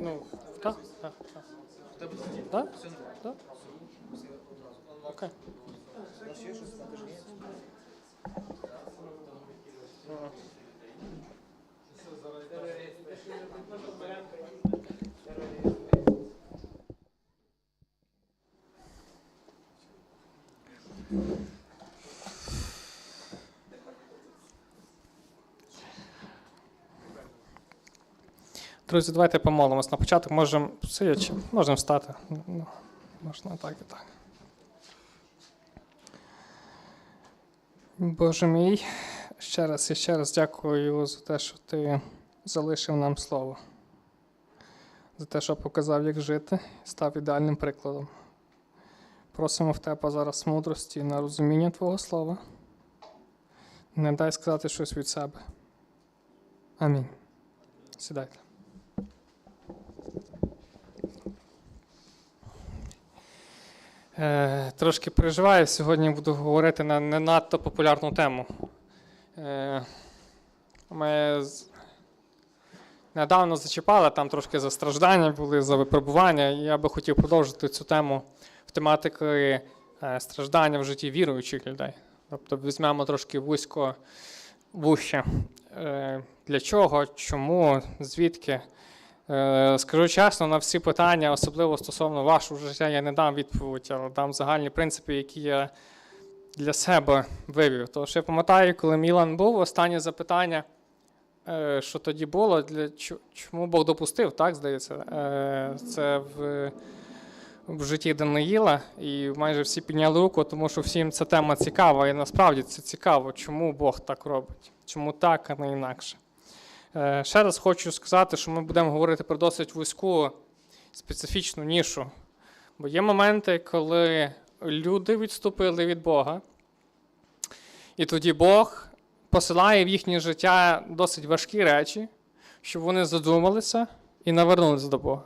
Ну, так, так, так. Так? Так? Окей. Друзі, давайте помолимось. На початок можемо сидячи, можемо встати. Ну, Можна так і так. Боже мій, ще раз і ще раз дякую за те, що ти залишив нам слово. За те, що показав, як жити, став ідеальним прикладом. Просимо в тебе зараз мудрості на розуміння Твого слова. Не дай сказати щось від себе. Амінь. Сідайте. Е, трошки переживаю. Сьогодні буду говорити на не надто популярну тему. Е, ми недавно зачіпали, там трошки за страждання були, за випробування. Я би хотів продовжити цю тему в тематики е, страждання в житті віруючих людей. Тобто візьмемо трошки вузько вуще. Е, для чого, чому, звідки? Е, Скажу чесно, на всі питання, особливо стосовно вашого життя, я не дам відповідь, але дам загальні принципи, які я для себе вивів. Тому що я пам'ятаю, коли Мілан був, останнє запитання, що тоді було, для чому Бог допустив, так здається, Е, це в, в житті Даниїла, і майже всі підняли руку, тому що всім ця тема цікава, і насправді це цікаво, чому Бог так робить, чому так, а не інакше. Е, Ще раз хочу сказати, що ми будемо говорити про досить вузьку специфічну нішу. Бо є моменти, коли люди відступили від Бога, і тоді Бог посилає в їхнє життя досить важкі речі, щоб вони задумалися і навернулися до Бога.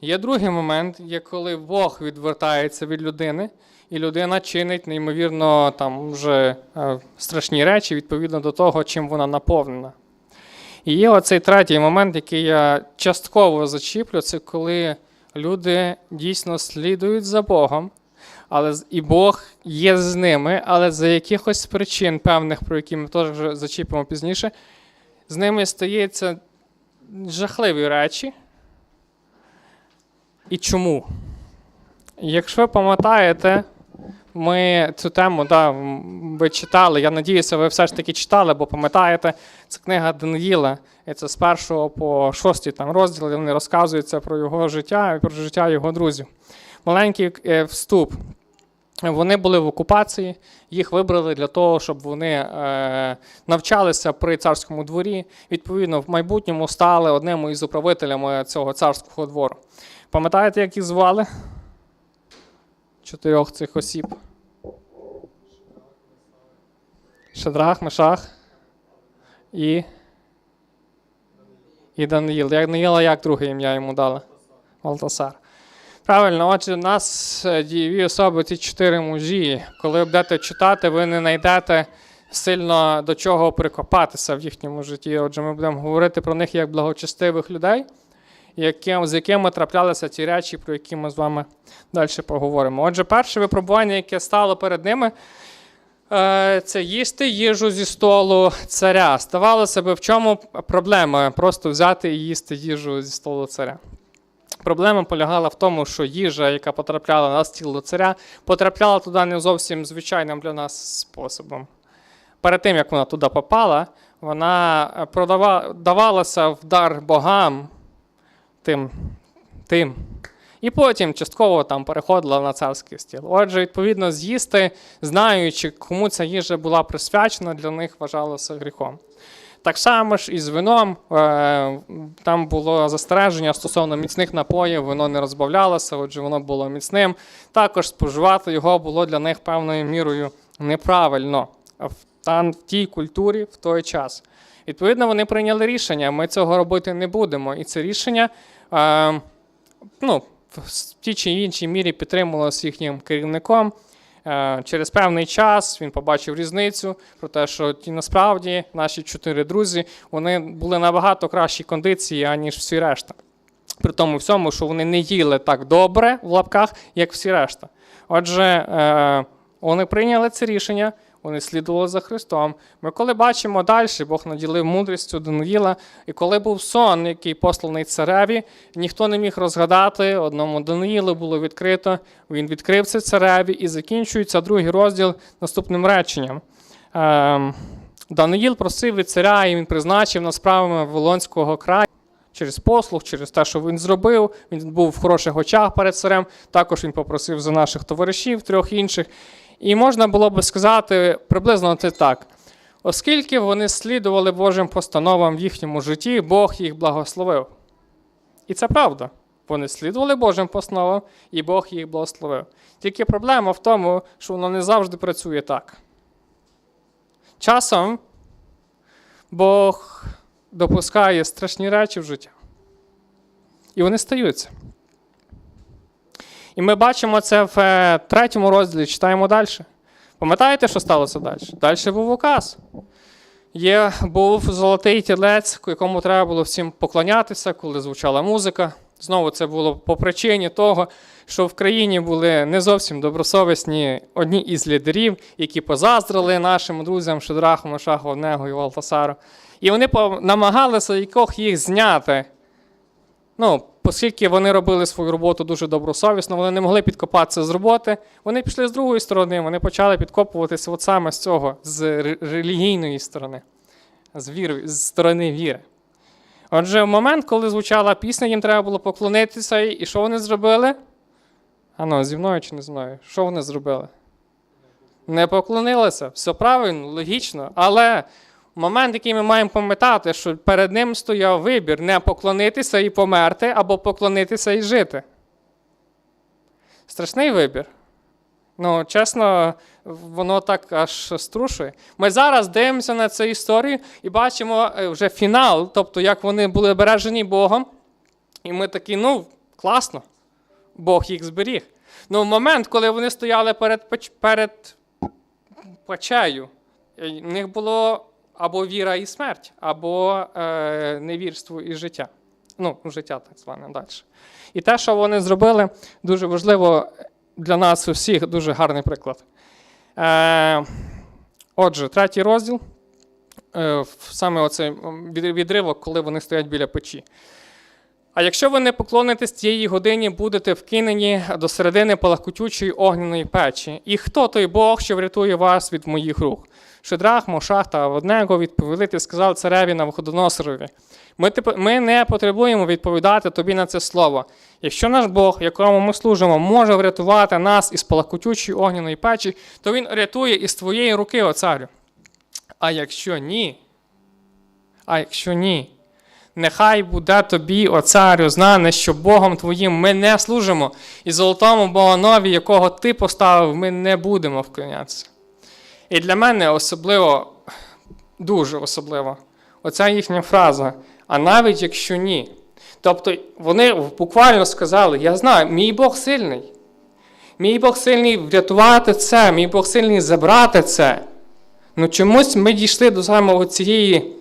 Є другий момент, є коли Бог відвертається від людини, і людина чинить неймовірно там вже е, страшні речі відповідно до того, чим вона наповнена. І є оцей третій момент, який я частково зачіплю, це коли люди дійсно слідують за Богом, але і Бог є з ними, але за якихось причин певних, про які ми теж вже зачіпимо пізніше, з ними стаються жахливі речі. І чому? Якщо ви пам'ятаєте, ми цю тему да, ви читали. Я надіюся, ви все ж таки читали, бо пам'ятаєте, це книга Даниїла. І це з першого по шостий там розділ, вони розказуються про його життя і про життя його друзів. Маленький е, вступ. Вони були в окупації, їх вибрали для того, щоб вони е, навчалися при царському дворі. Відповідно, в майбутньому стали одним із управителями цього царського двору. Пам'ятаєте, як їх звали? Чотирьох цих осіб. Шадрах, Мешах і. І Даниїл. Даниїла, як друге ім'я йому дали? Валтасар. Правильно, отже, у нас е, дієві особи, ці чотири мужі. Коли будете читати, ви не знайдете сильно до чого прикопатися в їхньому житті. Отже, ми будемо говорити про них як благочестивих людей, яким, з якими траплялися ті речі, про які ми з вами далі поговоримо. Отже, перше випробування, яке стало перед ними, е, це їсти їжу зі столу царя. Здавалося би, в чому проблема? Просто взяти і їсти їжу зі столу царя. Проблема полягала в тому, що їжа, яка потрапляла на стіл до царя, потрапляла туди не зовсім звичайним для нас способом. Перед тим, як вона туди попала, вона е, продава, давалася в дар богам тим, тим. І потім частково там переходила на царський стіл. Отже, відповідно, з'їсти, знаючи, кому ця їжа була присвячена, для них вважалося гріхом. Так само ж і з вином. е, Там було застереження стосовно міцних напоїв, вино не розбавлялося, отже, воно було міцним. Також споживати його було для них певною мірою неправильно в, тій культурі в той час. Відповідно, вони прийняли рішення. Ми цього робити не будемо. І це рішення е, ну, в тій чи іншій мірі підтримувалося їхнім керівником. Е, Через певний час він побачив різницю про те, що ті насправді наші чотири друзі вони були набагато кращій кондиції, аніж всі решта. При тому всьому, що вони не їли так добре в лапках, як всі решта. Отже, е, вони прийняли це рішення, вони слідували за Христом. Ми коли бачимо далі, Бог наділив мудрістю Даниїла, і коли був сон, який посланий цареві, ніхто не міг розгадати. Одному Даниїлу було відкрито. Він відкрив це цареві і закінчується другий розділ наступним реченням. Е, Даниїл просив від царя, і він призначив над справами Вавилонського краю. Через послуг, через те, що він зробив, він був в хороших очах перед царем. Також він попросив за наших товаришів, трьох інших. І можна було би сказати приблизно це так. Оскільки вони слідували Божим постановам в їхньому житті, Бог їх благословив. І це правда. Вони слідували Божим постановам, і Бог їх благословив. Тільки проблема в тому, що воно не завжди працює так. Часом Бог допускає страшні речі в життя. І вони стаються. І ми бачимо це в е, третьому розділі, читаємо далі. Пам'ятаєте, що сталося далі? Далі був указ. Є, був золотий тілець, якому треба було всім поклонятися, коли звучала музика. Знову це було по причині того, що в країні були не зовсім добросовісні одні із лідерів, які позаздрили нашим друзям Шедраху, Мешаху, Негу і Валтасару. І вони намагалися якох їх зняти. Ну, оскільки вони робили свою роботу дуже добросовісно, вони не могли підкопатися з роботи. Вони пішли з другої сторони, вони почали підкопуватися от саме з цього, з релігійної сторони, з, віри, з сторони віри. Отже, в момент, коли звучала пісня, їм треба було поклонитися, і що вони зробили? Ано, зі мною чи не зі мною? Що вони зробили? Не поклонилися. Все правильно, логічно. Але момент, який ми маємо пам'ятати, що перед ним стояв вибір не поклонитися і померти, або поклонитися і жити. Страшний вибір. Ну, чесно, воно так аж струшує. Ми зараз дивимося на цю історію і бачимо е, вже фінал, тобто як вони були бережені Богом. І ми такі, ну, класно, Бог їх зберіг. Ну, в момент, коли вони стояли перед, перед печею, е, в них було або віра і смерть, або е, невірство і життя. Ну, життя так зване далі. І те, що вони зробили, дуже важливо для нас усіх, дуже гарний приклад. Е, отже, третій розділ. Е, саме оцей відривок, коли вони стоять біля печі. А якщо ви не поклонитесь тієї годині, будете вкинені до середини палахкотючої огняної печі. І хто той Бог, що врятує вас від моїх рук? Шедрах, Мошах та Аводнего відповіли ти сказав цареві Навуходоносорові. Ми, ми не потребуємо відповідати тобі на це слово. Якщо наш Бог, якому ми служимо, може врятувати нас із палахкотючої огняної печі, то він рятує із твоєї руки, о царю. А якщо ні, а якщо ні, Нехай буде тобі, о царю, знане, що Богом твоїм ми не служимо, і золотому Богонові, якого ти поставив, ми не будемо вклонятися. І для мене особливо, дуже особливо, оця їхня фраза, а навіть якщо ні. Тобто вони буквально сказали: Я знаю, мій Бог сильний. Мій Бог сильний врятувати це, мій Бог сильний забрати це. Ну чомусь ми дійшли до самого цієї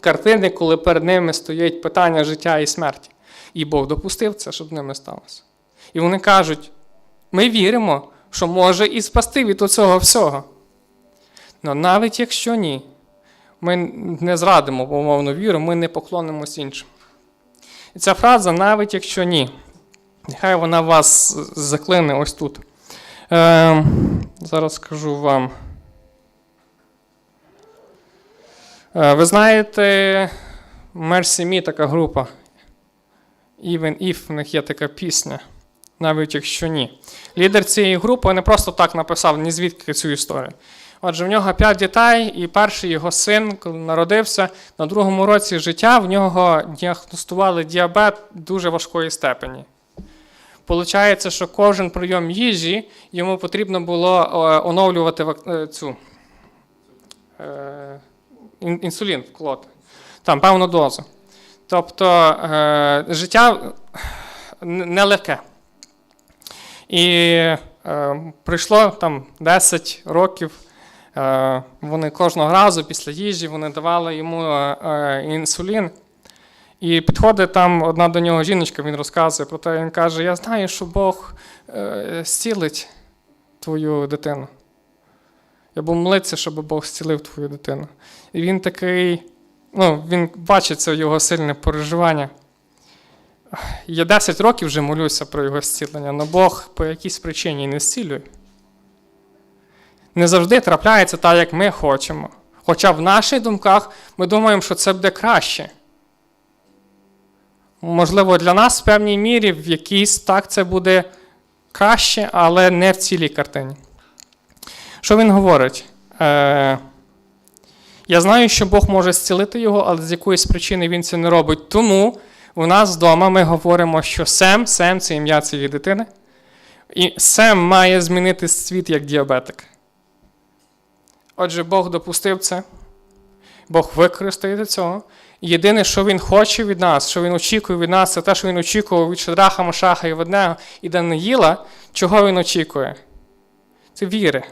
картини, коли перед ними стоять питання життя і смерті. І Бог допустив це, щоб ними сталося. І вони кажуть: ми віримо, що може і спасти від цього всього. Але навіть якщо ні, ми не зрадимо умовну віру, ми не поклонимось іншим. І ця фраза, навіть якщо ні, нехай вона вас заклине ось тут. Е, зараз скажу вам. Е, Ви знаєте, Mercy Me така група. Even If в них є така пісня, навіть якщо ні. Лідер цієї групи не просто так написав ні звідки цю історію. Отже, в нього п'ять дітей, і перший його син, коли народився на другому році життя, в нього діагностували діабет дуже важкої степені. Получається, що кожен прийом їжі йому потрібно було е, оновлювати е, цю. Ін- інсулін вколоти. Там певну дозу. Тобто е, життя нелегке. І е, пройшло там 10 років. Е, вони кожного разу після їжі вони давали йому інсулін. І підходить там одна до нього жіночка, він розказує про те, він каже: Я знаю, що Бог зцілить твою дитину. Я був молитися, щоб Бог зцілив твою дитину. І він такий, ну, він бачить це його сильне переживання. Я 10 років вже молюся про його зцілення, але Бог по якійсь причині не зцілює. Не завжди трапляється так, як ми хочемо. Хоча в наших думках ми думаємо, що це буде краще. Можливо, для нас в певній мірі, в якійсь так це буде краще, але не в цілій картині. Що він говорить? Е, я знаю, що Бог може зцілити його, але з якоїсь причини він це не робить. Тому у нас вдома ми говоримо, що Сем, Сем це ім'я цієї дитини. І Сем має змінити світ як діабетик. Отже, Бог допустив це. Бог використає до цього. Єдине, що він хоче від нас, що він очікує від нас, це те, що він очікував від Шадраха, Машаха і Веднего і Даниїла, чого він очікує? Це віри.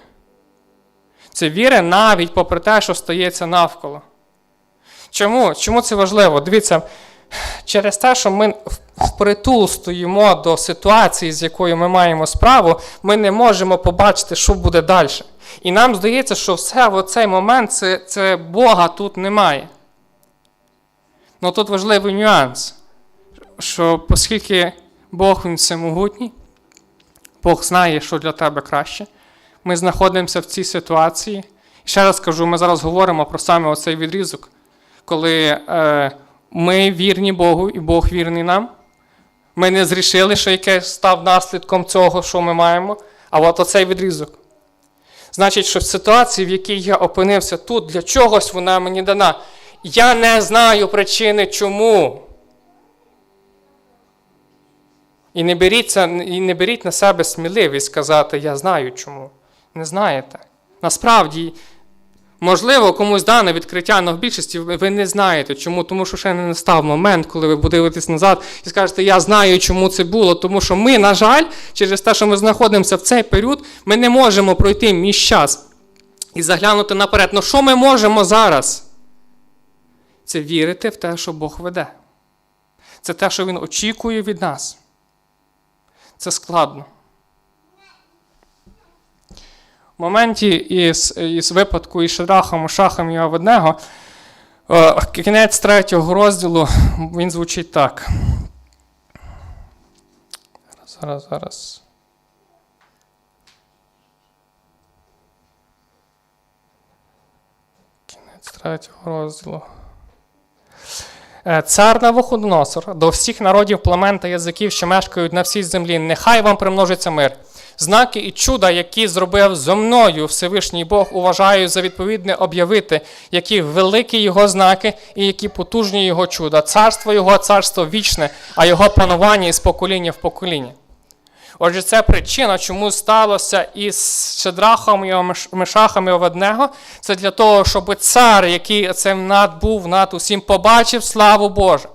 Це віри навіть попри те, що стається навколо. Чому? Чому це важливо? Дивіться, через те, що ми впритул стоїмо до ситуації, з якою ми маємо справу, ми не можемо побачити, що буде далі. І нам здається, що все в цей момент це, це Бога тут немає. Ну тут важливий нюанс, що оскільки Бог він всемогутній, Бог знає, що для тебе краще, ми знаходимося в цій ситуації. Ще раз кажу, ми зараз говоримо про саме оцей відрізок, коли е, ми вірні Богу і Бог вірний нам. Ми не зрішили, що яке став наслідком цього, що ми маємо, а от оцей відрізок. Значить, що в ситуації, в якій я опинився тут, для чогось вона мені дана. Я не знаю причини чому. І не беріть, і не беріть на себе сміливість сказати, я знаю чому. Не знаєте. Насправді, можливо, комусь дане відкриття, але в більшості ви не знаєте чому, тому що ще не настав момент, коли ви подивитесь назад і скажете, я знаю, чому це було. Тому що ми, на жаль, через те, що ми знаходимося в цей період, ми не можемо пройти між час і заглянути наперед. Ну що ми можемо зараз? Це вірити в те, що Бог веде. Це те, що Він очікує від нас. Це складно. В моменті із, із випадку із Шадрахом, Шахом і Аведнего, е, кінець третього розділу він звучить так. Зараз, зараз. Кінець третього розділу. Е, Цар Навуходоносор до всіх народів, племен та язиків, що мешкають на всій землі, нехай вам примножиться мир. Знаки і чуда, які зробив зо мною Всевишній Бог, уважаю за відповідне об'явити, які великі його знаки і які потужні його чуда. Царство його, царство вічне, а його панування із покоління в покоління. Отже, це причина, чому сталося із Шедрахом і Мешахом і Оведнего. Це для того, щоб цар, який це над був над усім, побачив славу Божу.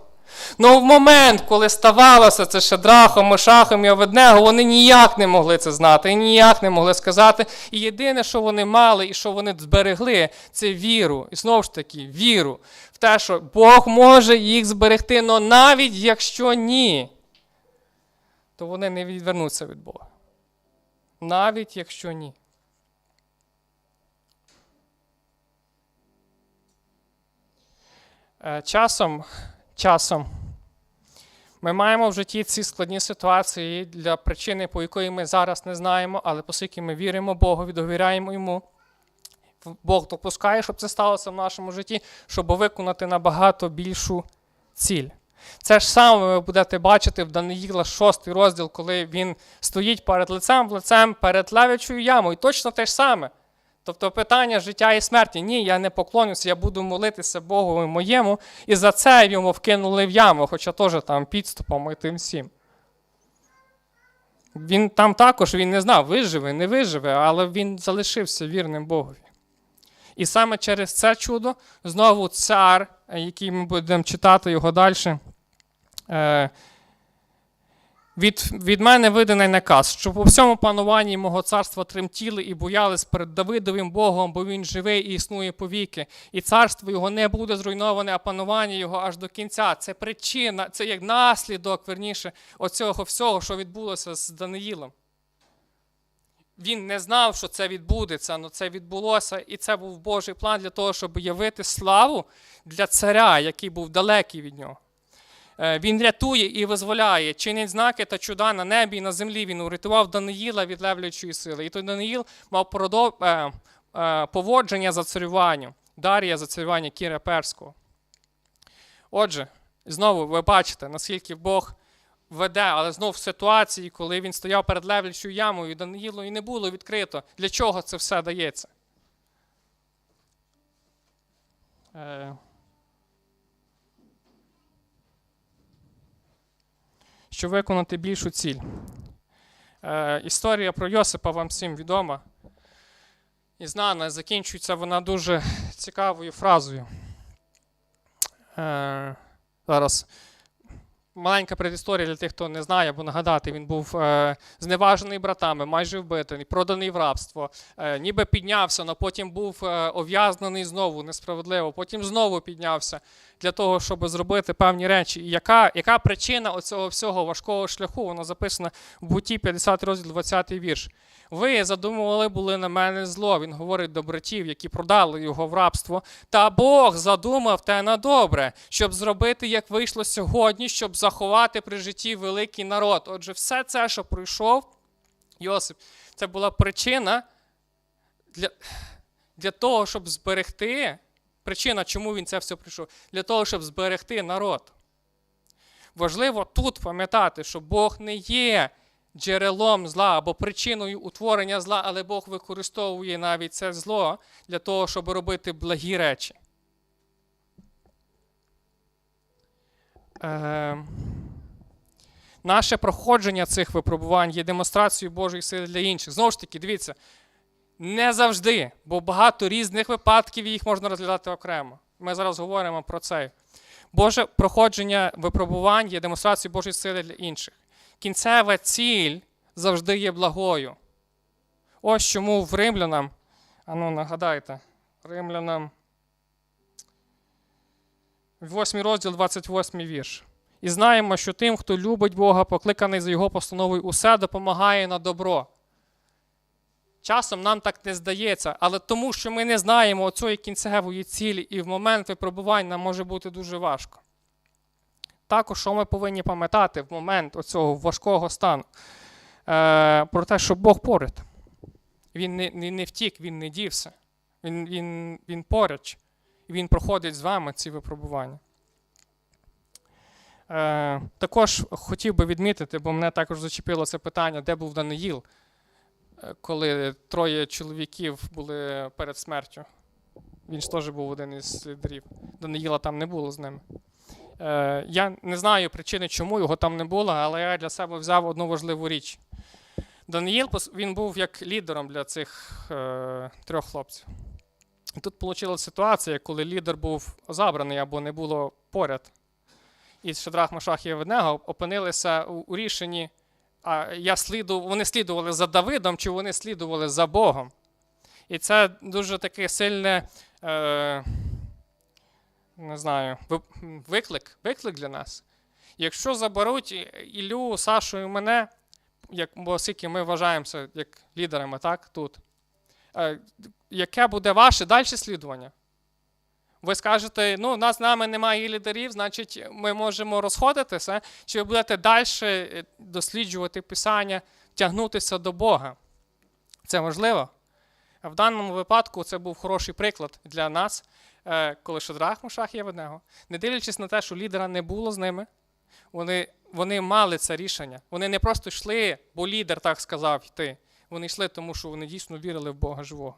Ну в момент, коли ставалося це Шедрахом, Мешахом і Оведнего, вони ніяк не могли це знати і ніяк не могли сказати. І єдине, що вони мали і що вони зберегли, це віру. І знову ж таки, віру в те, що Бог може їх зберегти, але навіть якщо ні то вони не відвернуться від Бога. Навіть якщо ні. Е, Часом, часом ми маємо в житті ці складні ситуації для причини, по якої ми зараз не знаємо, але оскільки ми віримо Богу, довіряємо Йому, Бог допускає, щоб це сталося в нашому житті, щоб виконати набагато більшу ціль. Це ж саме ви будете бачити в Даниїла 6 розділ, коли він стоїть перед лицем в лицем перед левячою ямою. І точно те ж саме. Тобто питання життя і смерті. Ні, я не поклонюся, я буду молитися Богу моєму, і за це йому вкинули в яму, хоча теж там підступом і тим всім. Він там також він не знав, виживе, не виживе, але він залишився вірним Богові. І саме через це чудо знову цар, який ми будемо читати його далі, від, від мене виданий наказ, що по всьому пануванні мого царства тремтіли і боялись перед Давидовим Богом, бо він живий і існує повіки. І царство його не буде зруйноване, а панування його аж до кінця. Це причина, це як наслідок, верніше, оцього всього, що відбулося з Даниїлом. Він не знав, що це відбудеться, але це відбулося, і це був Божий план для того, щоб явити славу для царя, який був далекий від нього. Е, Він рятує і визволяє, чинить знаки та чуда на небі і на землі. Він урятував Даниїла від левлячої сили. І той Даниїл мав е, е, поводження за царюванням, Дарія за царювання Кіра Перського. Отже, знову ви бачите, наскільки Бог веде, але знов в ситуації, коли він стояв перед левлячою ямою, і Даниїлу і не було відкрито. Для чого це все дається? Щоб виконати більшу ціль. Е, історія про Йосипа вам всім відома і знана. Закінчується вона дуже цікавою фразою. Е, маленька предісторія для тих, хто не знає, або нагадати, він був е, зневажений братами, майже вбитий, проданий в рабство, е, ніби піднявся, але потім був е, ув'язнений знову несправедливо, потім знову піднявся для того, щоб зробити певні речі. І яка, яка причина оцього всього важкого шляху? Воно записано в буті 50 розділ 20 вірш. Ви задумували були на мене зло. Він говорить до братів, які продали його в рабство. Та Бог задумав те на добре, щоб зробити, як вийшло сьогодні, щоб заховати при житті великий народ. Отже, все це, що пройшов Йосип, це була причина для, для того, щоб зберегти. Причина, чому він це все прийшов, для того, щоб зберегти народ. Важливо тут пам'ятати, що Бог не є джерелом зла або причиною утворення зла, але Бог використовує навіть це зло для того, щоб робити благі речі. Е, наше проходження цих випробувань є демонстрацією Божої сили для інших. Знову ж таки, дивіться, не завжди, бо багато різних випадків їх можна розглядати окремо. Ми зараз говоримо про це. Боже проходження випробувань є демонстрацією Божої сили для інших. Кінцева ціль завжди є благою. Ось чому в римлянам, а ну нагадайте, римлянам, 8 розділ, 28 вірш. І знаємо, що тим, хто любить Бога, покликаний за Його постановою, усе допомагає на добро. Часом нам так не здається, але тому, що ми не знаємо оцієї кінцевої цілі, і в момент випробувань нам може бути дуже важко. Також, що ми повинні пам'ятати в момент оцього важкого стану, е, про те, що Бог поряд. Він не, не, не втік, він не дівся. Він, він, він поруч. І він проходить з вами ці випробування. Е, також хотів би відмітити, бо мене також зачепило це питання, де був Даниїл, е, коли троє чоловіків були перед смертю. Він ж теж був один із лідерів. Даниїла там не було з ними. Е, я не знаю причини, чому його там не було, але я для себе взяв одну важливу річ. Даниїл він був як лідером для цих е, трьох хлопців. Тут вийшла ситуація, коли лідер був забраний або не було поряд. І Шадрах Машах і Аведнего опинилися у, у рішенні, а я сліду, вони слідували за Давидом, чи вони слідували за Богом. І це дуже таке сильне. Е, не знаю, виклик, виклик для нас. Якщо заберуть Ілю, Сашу і мене, як, бо оскільки ми вважаємося як лідерами, так, тут, е, яке буде ваше далі слідування? Ви скажете, ну, у нас з нами немає лідерів, значить, ми можемо розходитися, чи ви будете далі досліджувати Писання, тягнутися до Бога? Це важливо. В даному випадку це був хороший приклад для нас, е, коли Шадрах Мушах є в одного. Не дивлячись на те, що лідера не було з ними, вони вони мали це рішення. Вони не просто йшли, бо лідер так сказав йти. Вони йшли, тому що вони дійсно вірили в Бога живого.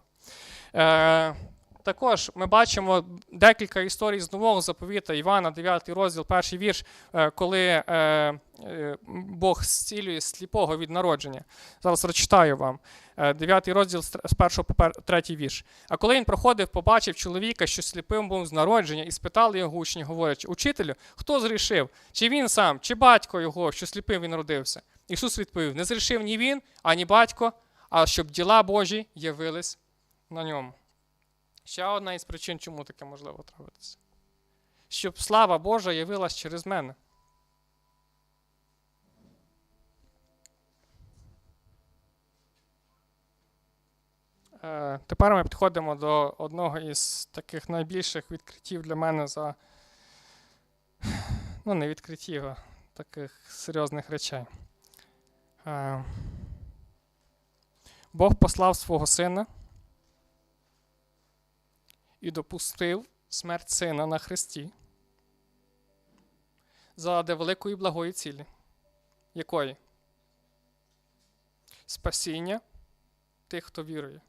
Також ми бачимо декілька історій з нового заповіта Івана, 9 розділ, перший вірш, е, коли е, е, Бог зцілює сліпого від народження. Зараз прочитаю вам. Е, 9 розділ з тр- з першого по пер- третій вірш. А коли він проходив, побачив чоловіка, що сліпим був з народження, і спитали його учні, говорячи: Учителю, хто зрішив? Чи він сам, чи батько його, що сліпим він родився? Ісус відповів: Не зрішив ні він, ані батько, а щоб діла Божі явились на ньому. Ще одна із причин, чому таке можливо трапитися. Щоб слава Божа явилась через мене. Е, Тепер ми підходимо до одного із таких найбільших відкриттів для мене за. Ну, не відкриттів, а таких серйозних речей. Е, Бог послав свого сина і допустив смерть сина на хресті заради великої благої цілі. Якої? Спасіння тих, хто вірує.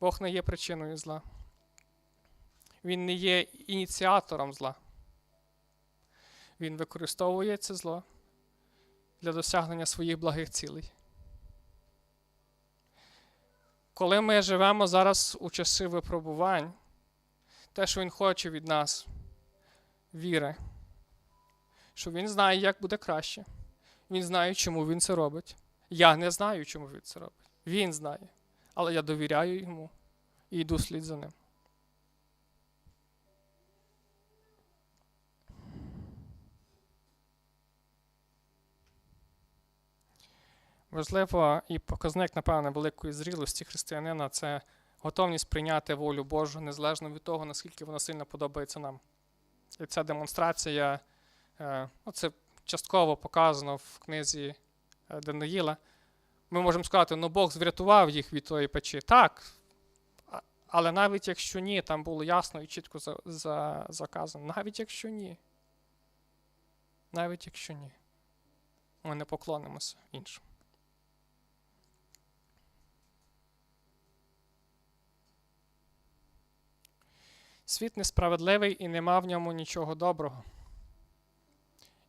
Бог не є причиною зла. Він не є ініціатором зла. Він використовує це зло для досягнення своїх благих цілей. Коли ми живемо зараз у часи випробувань, те, що Він хоче від нас, віри, що Він знає, як буде краще. Він знає, чому він це робить. Я не знаю, чому він це робить. Він знає. Але я довіряю йому і йду слід за ним. Важливо і показник, напевно, великої зрілості християнина це готовність прийняти волю Божу незалежно від того, наскільки вона сильно подобається нам. І ця демонстрація, е, ну, це частково показано в книзі е, Даниїла. Ми можемо сказати, ну Бог врятував їх від тої печі. Так. Але навіть якщо ні, там було ясно і чітко за, за, заказано. Навіть якщо ні. Навіть якщо ні. Ми не поклонимося іншим. Світ несправедливий і нема в ньому нічого доброго.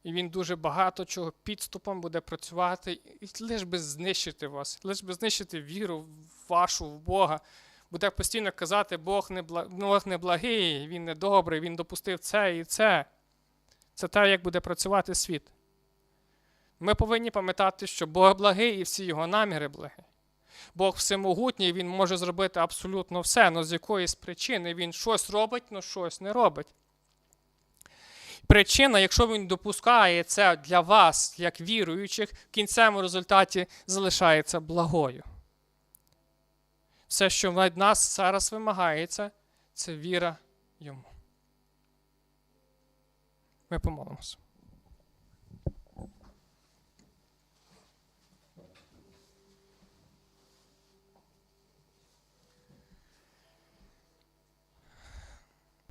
І він дуже багато чого підступом буде працювати, і лиш би знищити вас, лиш би знищити віру вашу в Бога. Буде постійно казати, Бог не, бла... Бог не благий, Він не добрий, Він допустив це і це. Це те, як буде працювати світ. Ми повинні пам'ятати, що Бог благий і всі його наміри благі. Бог всемогутній, Він може зробити абсолютно все, але з якоїсь причини Він щось робить, але щось не робить. Причина, якщо він допускає це для вас, як віруючих, в кінцевому результаті залишається благою. Все, що від нас зараз вимагається, це віра йому. Ми помолимося.